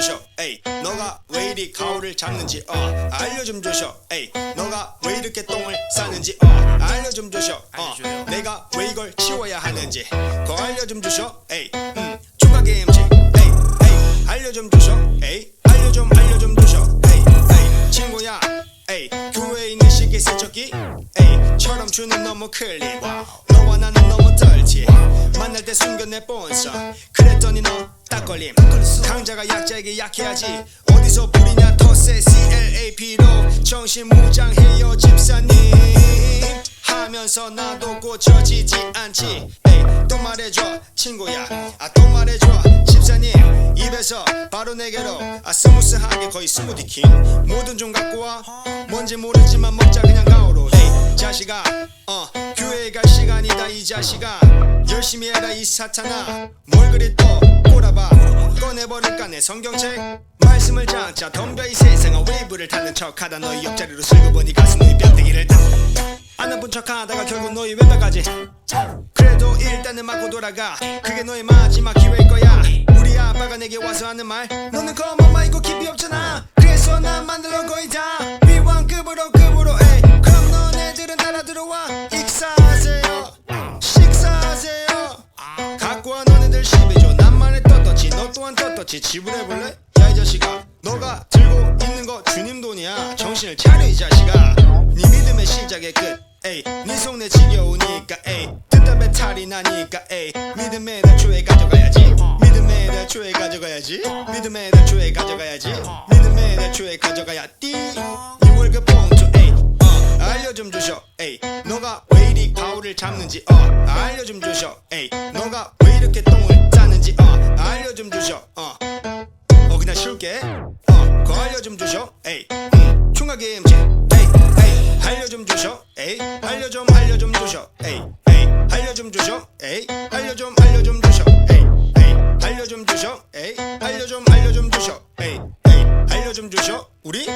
주셔 에이 너가 왜 이리 가오를 잡는지 어 알려 좀 주셔 에이 너가 왜 이렇게 똥을 싸는지 어 알려 좀 주셔 어. 내가 왜 이걸 치워야 하는지 그거 알려 좀 주셔 에이 음 추가 게임지 에이 에이 알려 좀 주셔 에이 알려 좀 알려 좀 주셔 에이 에이 친구야. 에이 교회에 있는 시계 세척기. 에이 처럼 주는 너무 클립 너와 나는 너무 떨지. 만날 때 숨겨내 본성. 그랬더니 너 딱 걸림. 강자가 약자에게 약해야지. 어디서 부리냐 텃세 CLAP로. 정신무장 해요 집사님. 하면서 나도 고쳐지지 않지. 에이 또 말해줘 친구야. 아 또 말해줘 집사님. 입에서 바로 내게로 아 스무스하게 거의 스무디킹 뭐든 좀 갖고 와. 뭔지 모르지만 먹자 그냥 가오로. 에이 자식아. 어 교회 갈 시간이다 이 자식아. 열심히 해라 이 사탄아. 뭘 그리 또 꼬라봐 꺼내버릴까 내 성경책? 말씀을 장자 덤벼 이 세상아. 웨이브를 타는 척하다 너희 옆자리로 슬그보니 가슴 너희 뺨때기를 딱안 아픈 척하다가 결국 너희 왼발까지. 그래도 일단은 맞고 돌아가. 그게 너의 마지막 기회일 거야. 우리 아빠가 내게 와서 하는 말. 너는 검은 말고 깊이 없잖아. 그래서 난 만들어 거의 다. 위왕급으로 급으로 에이 그럼 너네들은 따라 들어와. 익사하세요. 식사하세요. 갖고 와 너네들. 12조 난 너 또한 떳떳지 지불해볼래? 야 이 자식아 너가 들고 있는 거 주님 돈이야. 정신을 차려 이 자식아. 네 믿음의 시작의 끝 에이. 네 속내 지겨우니까 에이. 듣다 배탈이 나니까 에이. 믿음의 대초에 가져가야지. 믿음의 대초에 가져가야지. 믿음의 대초에 가져가야지. 믿음의 대초에 가져가야 띠네 월급 봉투 에이. 어 알려 좀 주셔 에이. 너가 왜 이리 가오를 잡는지 어 알려 좀 주셔 에이. 너가 왜 이렇게 똥을 싸는지 어 알려 좀 주셔. 어. 어 그냥 쉬울게. 어 그거 알려 좀 주셔. 에이. 음, 총각의 임지 에이 에이. 알려 좀 주셔. 에이. 알려 좀 알려 좀 주셔. 에이 에이. 알려 좀 주셔. 에이. 알려 좀 알려 좀 주셔. 에이 에이. 알려 좀 주셔. 에이. 알려 좀 알려 좀 주셔. 에이 에이. 알려 좀 주셔. 우리